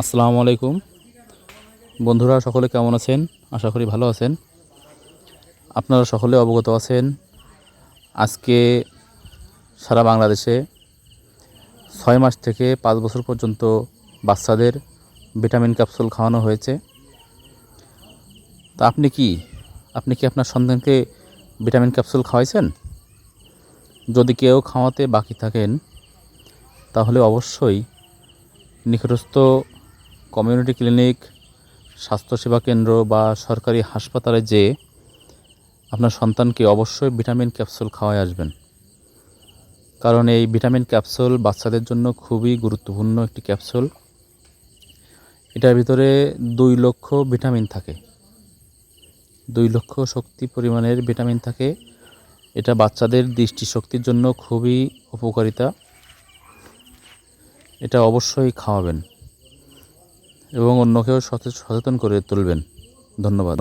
আসসালামু আলাইকুম। বন্ধুরা, সকলে কেমন আছেন? আশা করি ভালো আছেন। আপনারা সকলে অবগত আছেন, আজকে সারা বাংলাদেশে ছয় মাস থেকে পাঁচ বছর পর্যন্ত বাচ্চাদের ভিটামিন ক্যাপসুল খাওয়ানো হয়েছে। তা আপনি কি আপনি কি আপনার সন্তানকে ভিটামিন ক্যাপসুল খাওয়াইছেন? যদি কেউ খাওয়াতে বাকি থাকেন, তাহলে অবশ্যই নিকটস্থ কমিউনিটি ক্লিনিক, স্বাস্থ্যসেবা কেন্দ্র বা সরকারি হাসপাতালে যেয়ে আপনার সন্তানকে অবশ্যই ভিটামিন ক্যাপসুল খাওয়ায় আসবেন। কারণ এই ভিটামিন ক্যাপসুল বাচ্চাদের জন্য খুবই গুরুত্বপূর্ণ একটি ক্যাপসুল। এটার ভিতরে দুই লক্ষ ভিটামিন থাকে। দুই লক্ষ শক্তি পরিমাণের ভিটামিন থাকে। এটা বাচ্চাদের দৃষ্টিশক্তির জন্য খুবই উপকারিতা। এটা অবশ্যই খাওয়াবেন। এবং অন্যকেও সচে- সচেতন করে তুলবেন। ধন্যবাদ।